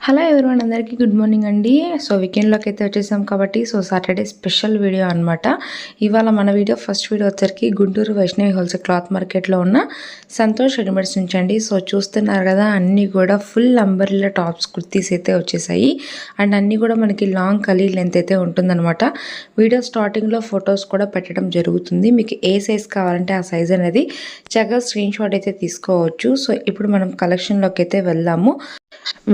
Hello everyone అందరికీ good morning అండి. So వీకెండ్లోకి అయితే వచ్చేసాం కాబట్టి సో సాటర్డే స్పెషల్ వీడియో అనమాట ఇవాళ మన వీడియో ఫస్ట్ వీడియో వచ్చరికి గుంటూరు వైష్ణవి హోల్సేల్ క్లాత్ మార్కెట్లో ఉన్న సంతోష్ రెడీమేడ్స్ నుంచి అండి. సో చూస్తున్నారు కదా అన్నీ కూడా ఫుల్ అంబర్లా టాప్స్ కుర్తీస్ అయితే వచ్చేసాయి. అండ్ అన్నీ కూడా మనకి లాంగ్ కలీ లెంత్ అయితే ఉంటుందన్నమాట. వీడియో స్టార్టింగ్లో ఫొటోస్ కూడా పెట్టడం జరుగుతుంది. మీకు ఏ సైజ్ కావాలంటే ఆ సైజ్ అనేది చక్కగా స్క్రీన్ షాట్ అయితే తీసుకోవచ్చు. సో ఇప్పుడు మనం కలెక్షన్లోకి అయితే వెళ్దాము.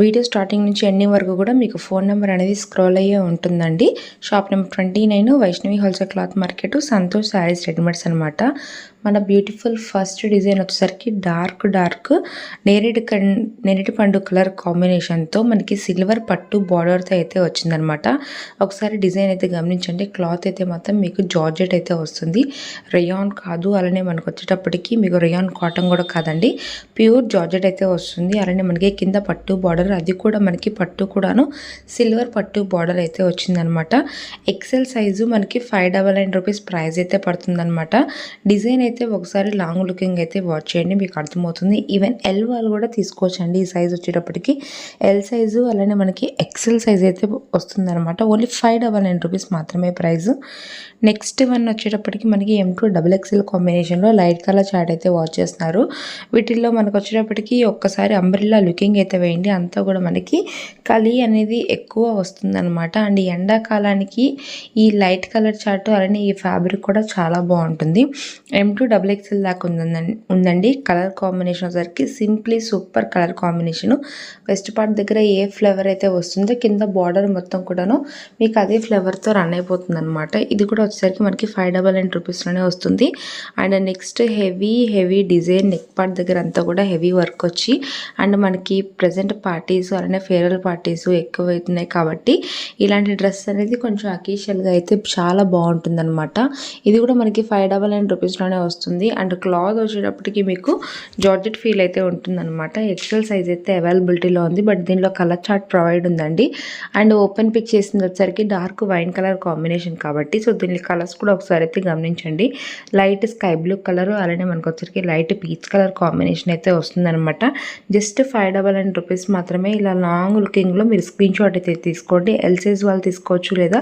వీడియో స్టార్టింగ్ నుంచి ఎండింగ్ వరకు కూడా మీకు ఫోన్ నెంబర్ అనేది స్క్రోల్ అయ్యే ఉంటుందండి. Shop number twenty nine Vaishnavi wholesale cloth market Santosh sarees readymades అనమాట మన బ్యూటిఫుల్ ఫస్ట్ డిజైన్ వచ్చేసరికి డార్క్ డార్క్ నేరేడు కన్ నేరేడు పండు కలర్ కాంబినేషన్తో మనకి సిల్వర్ పట్టు బార్డర్తో అయితే వచ్చిందనమాట ఒకసారి డిజైన్ అయితే గమనించండి. క్లాత్ అయితే మాత్రం మీకు జార్జెట్ అయితే వస్తుంది. రయాన్ కాదు అలానే మనకు వచ్చేటప్పటికి మీకు రయాన్ కాటన్ కూడా కాదండి. ప్యూర్ జార్జెట్ అయితే వస్తుంది. అలానే మనకి కింద పట్టు పట్టు బార్డర్ అది కూడా మనకి పట్టు కూడాను సిల్వర్ పట్టు బార్డర్ అయితే వచ్చిందనమాట. ఎక్సెల్ సైజు మనకి five double nine rupees price అయితే పడుతుందనమాట. డిజైన్ అయితే ఒకసారి లాంగ్ లుకింగ్ అయితే వాచ్ చేయండి మీకు అర్థమవుతుంది. ఈవెన్ ఎల్ వాళ్ళు కూడా తీసుకోవచ్చండి ఈ సైజ్ వచ్చేటప్పటికి. ఎల్ సైజు అలానే మనకి ఎక్సెల్ సైజ్ అయితే వస్తుందనమాట. Only five double nine rupees మాత్రమే ప్రైస్ నెక్స్ట్ వన్ వచ్చేటప్పటికి మనకి ఎం టూ డబుల్ ఎక్సెల్ కాంబినేషన్లో లైట్ కలర్ చాట్ అయితే వాచ్ చేస్తున్నారు. వీటిల్లో మనకు వచ్చేటప్పటికి ఒక్కసారి అంబ్రిల్లా లుకింగ్ అయితే వేయండి అంతా కూడా మనకి కలి అనేది ఎక్కువ వస్తుందన్నమాట. అండ్ ఎండాకాలానికి ఈ లైట్ కలర్ చార్ట్ అలానే ఈ ఫ్యాబ్రిక్ కూడా చాలా బాగుంటుంది. ఎం టూ డబుల్ ఎక్స్ఎల్ దాకా ఉందండి ఉందండి. కలర్ కాంబినేషన్ వచ్చేసరికి simply super colour combination. Waist part దగ్గర ఏ ఫ్లేవర్ అయితే వస్తుందో కింద బార్డర్ మొత్తం కూడాను మీకు అదే ఫ్లేవర్తో రన్ అయిపోతుంది అనమాట ఇది కూడా వచ్చేసరికి మనకి ఫైవ్ డబల్ నైన్ రూపీస్లోనే వస్తుంది. And next heavy heavy design neck part దగ్గర అంతా కూడా హెవీ వర్క్ వచ్చి అండ్ మనకి ప్రజెంట్ పార్టీస్ అలానే ఫేర్వెల్ పార్టీస్ ఎక్కువ అవుతున్నాయి కాబట్టి ఇలాంటి డ్రెస్ అనేది కొంచెం అకేషియల్గా అయితే చాలా బాగుంటుంది అనమాట ఇది కూడా మనకి ఫైవ్ డబల్ నైన్ రూపీస్లోనే వస్తుంది. అండ్ క్లాత్ వచ్చేటప్పటికి మీకు జార్జెట్ ఫీల్ అయితే ఉంటుందన్నమాట. ఎక్సెల్ సైజ్ అయితే అవైలబిలిటీలో ఉంది. బట్ దీనిలో కలర్ చార్ట్ ప్రొవైడ్ ఉందండి. అండ్ ఓపెన్ పిక్ చేసింది వచ్చేసరికి డార్క్ వైన్ కలర్ కాంబినేషన్ కాబట్టి సో దీని కలర్స్ కూడా ఒకసారి అయితే గమనించండి. లైట్ స్కై బ్లూ కలర్ అలానే మనకు వచ్చరికి లైట్ పీచ్ కలర్ కాంబినేషన్ అయితే వస్తుందన్నమాట. Just five double nine rupees మాత్రమే ఇలా లాంగ్ లుకింగ్లో మీరు స్క్రీన్ షాట్ అయితే తీసుకోండి. ఎల్ సైజ్ వాళ్ళు తీసుకోవచ్చు లేదా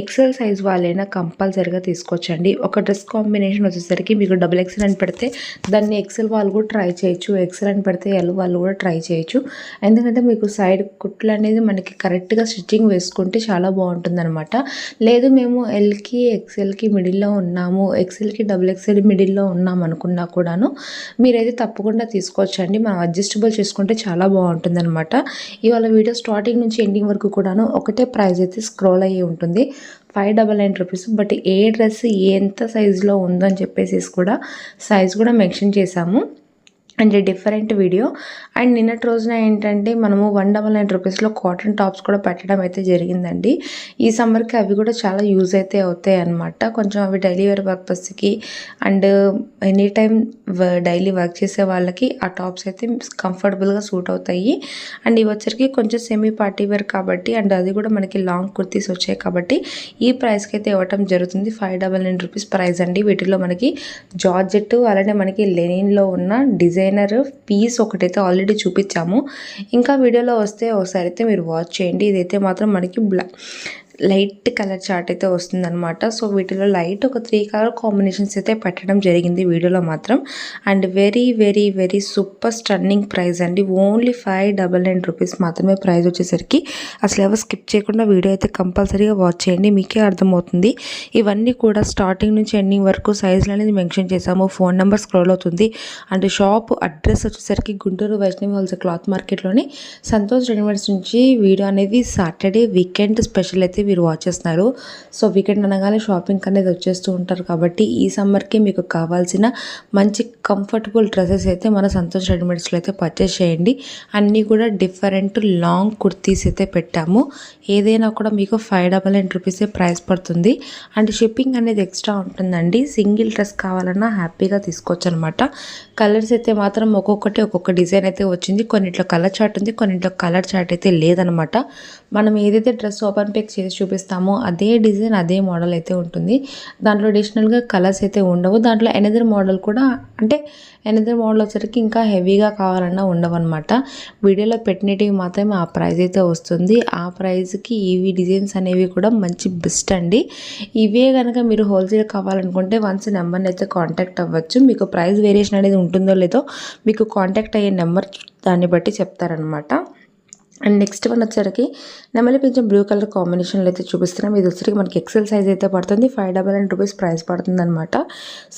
ఎక్సెల్ సైజ్ వాళ్ళైనా కంపల్సరీగా తీసుకోవచ్చండి. ఒక డ్రెస్ కాంబినేషన్ వచ్చేసరికి మీకు డబుల్ ఎక్సెల్ అని పెడితే దాన్ని ఎక్సెల్ వాళ్ళు కూడా ట్రై చేయొచ్చు. ఎక్సెల్ అని పెడితే ఎల్ వాళ్ళు కూడా ట్రై చేయొచ్చు. ఎందుకంటే మీకు సైడ్ కుట్లు అనేది మనకి కరెక్ట్గా స్టిచ్చింగ్ వేసుకుంటే చాలా బాగుంటుంది అనమాట లేదు మేము ఎల్కి ఎక్సెల్కి మిడిల్లో ఉన్నాము. ఎక్సెల్కి డబుల్ ఎక్సెల్ మిడిల్లో ఉన్నాం అనుకున్నా కూడాను మీరైతే తప్పకుండా తీసుకోవచ్చండి. మనం అడ్జస్టబుల్ చేసుకుంటే చాలా బాగుంటుంది. అనమాట ఇవాళ వీడియో స్టార్టింగ్ నుంచి ఎండింగ్ వరకు కూడాను ఒకటే ప్రైస్ అయితే స్క్రోల్ అయ్యి ఉంటుంది. Five double nine rupees. But A dress ఎంత సైజులో ఉందని చెప్పేసి కూడా సైజ్ కూడా మెన్షన్ చేశాము. And different video. అండ్ నిన్నటి రోజున ఏంటంటే మనము వన్ డబల్ నైన్ రూపీస్లో కాటన్ టాప్స్ కూడా పెట్టడం అయితే జరిగిందండి. ఈ సమ్మర్కి అవి కూడా చాలా యూజ్ అయితే అవుతాయి అనమాట కొంచెం అవి డైలీ వేర్ పర్పస్కి and any time daily work చేసే వాళ్ళకి ఆ టాప్స్ అయితే కంఫర్టబుల్గా సూట్ అవుతాయి. అండ్ ఇవి వచ్చరికి కొంచెం సెమీ పార్టీ వేర్ కాబట్టి అండ్ అది కూడా మనకి లాంగ్ కుర్తీస్ వచ్చాయి కాబట్టి ఈ ప్రైస్కి అయితే ఇవ్వటం జరుగుతుంది. Five double nine rupees price అండి. వీటిలో మనకి జార్జెట్ అలానే మనకి లెనిన్లో ఉన్న డిజైన్ డిజైనర్ పీస్ ఒకటైతే ఆల్రెడీ చూపించాము. ఇంకా వీడియోలో వస్తే ఒకసారి అయితే మీరు వాచ్ చేయండి. ఇదైతే మాత్రం మనకి బ్లా లైట్ కలర్ చార్ట్ అయితే వస్తుందన్నమాట. సో వీటిలో లైట్ ఒక త్రీ కలర్ కాంబినేషన్స్ అయితే పెట్టడం జరిగింది వీడియోలో మాత్రం. And very very very super stunning price అండి. Only five double nine rupees మాత్రమే ప్రైస్ వచ్చేసరికి. అసలు ఎవరు స్కిప్ చేయకుండా వీడియో అయితే కంపల్సరీగా వాచ్ చేయండి మీకే అర్థమవుతుంది. ఇవన్నీ కూడా స్టార్టింగ్ నుంచి ఎండింగ్ వరకు సైజులు అనేది మెన్షన్ చేసాము ఫోన్ నెంబర్ స్క్రోల్ అవుతుంది. అండ్ షాప్ అడ్రస్ వచ్చేసరికి గుంటూరు వైష్ణవి హోల్సేల్ క్లాత్ మార్కెట్లోని సంతోష్ రెడీమేడ్స్ నుంచి వీడియో అనేది సాటర్డే వీకెండ్ స్పెషల్ అయితే మీరు వాచ్ చేస్తున్నారు. సో వీకెండ్ అనగానే షాపింగ్ అనేది వచ్చేస్తూ ఉంటారు కాబట్టి ఈ సమ్మర్కి మీకు కావాల్సిన మంచి కంఫర్టబుల్ డ్రెస్సెస్ అయితే మన సంతోష్ రెడీమేడ్స్లో అయితే పర్చేస్ చేయండి. అన్నీ కూడా డిఫరెంట్ లాంగ్ కుర్తీస్ అయితే పెట్టాము. ఏదైనా కూడా మీకు ఫైవ్ డబల్ నైన్ రూపీసే ప్రైస్ పడుతుంది. అండ్ షిప్పింగ్ అనేది ఎక్స్ట్రా ఉంటుందండి. సింగిల్ డ్రెస్ కావాలన్నా హ్యాపీగా తీసుకోవచ్చు అనమాట కలర్స్ అయితే మాత్రం ఒక్కొక్కటి ఒక్కొక్క డిజైన్ అయితే వచ్చింది. కొన్నిట్లో కలర్ చార్ట్ ఉంది కొన్నిట్లో కలర్ చార్ట్ అయితే లేదనమాట. మనం ఏదైతే డ్రెస్ ఓపెన్ పేక్ చేసి చూపిస్తామో. అదే డిజైన్ అదే మోడల్ అయితే ఉంటుంది. దాంట్లో అడిషనల్గా కలర్స్ అయితే ఉండవు. దాంట్లో ఎనదర్ మోడల్ కూడా అంటే ఎనదర్ మోడల్ వచ్చరికి ఇంకా హెవీగా కావాలన్నా ఉండవన్నమాట. వీడియోలో పెట్టినవి మాత్రమే ఆ ప్రైస్ అయితే వస్తుంది. ఆ ప్రైజ్కి ఇవి డిజైన్స్ అనేవి కూడా మంచి బెస్ట్ అండి. ఇవే కనుక మీరు హోల్సేల్ కావాలనుకుంటే వన్స్ నెంబర్ని అయితే కాంటాక్ట్ అవ్వచ్చు. మీకు ప్రైస్ వేరియేషన్ అనేది ఉంటుందో లేదో మీకు కాంటాక్ట్ అయ్యే నెంబర్ దాన్ని బట్టి చెప్తారనమాట అండ్ నెక్స్ట్ వన్ వచ్చరికి నెమలి పింఛం బ్లూ కలర్ కాంబినేషన్లో అయితే చూపిస్తున్నాం. ఇది వచ్చరికి మనకి ఎక్సెల్ సైజ్ అయితే పడుతుంది. Five double nine rupees price పడుతుంది అనమాట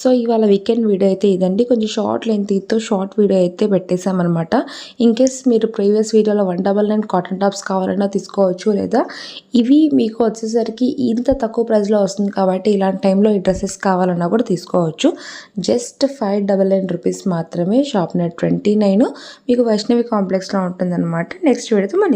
సో ఇవాళ వీకెండ్ వీడియో అయితే ఇదండి. కొంచెం షార్ట్ లెంత్తో షార్ట్ వీడియో అయితే పెట్టేశామన్నమాట. ఇన్ కేస్ మీరు ప్రీవియస్ వీడియోలో one double nine cotton tops కావాలన్నా తీసుకోవచ్చు లేదా ఇవి మీకు వచ్చేసరికి ఇంత తక్కువ ప్రైస్లో వస్తుంది కాబట్టి ఇలాంటి టైంలో ఈ డ్రెస్సెస్ కావాలన్నా కూడా తీసుకోవచ్చు. Just five double nine rupees మాత్రమే షాప్ నెట్ ట్వంటీ నైన్ మీకు వైష్ణవి కాంప్లెక్స్లో ఉంటుందన్నమాట. Next video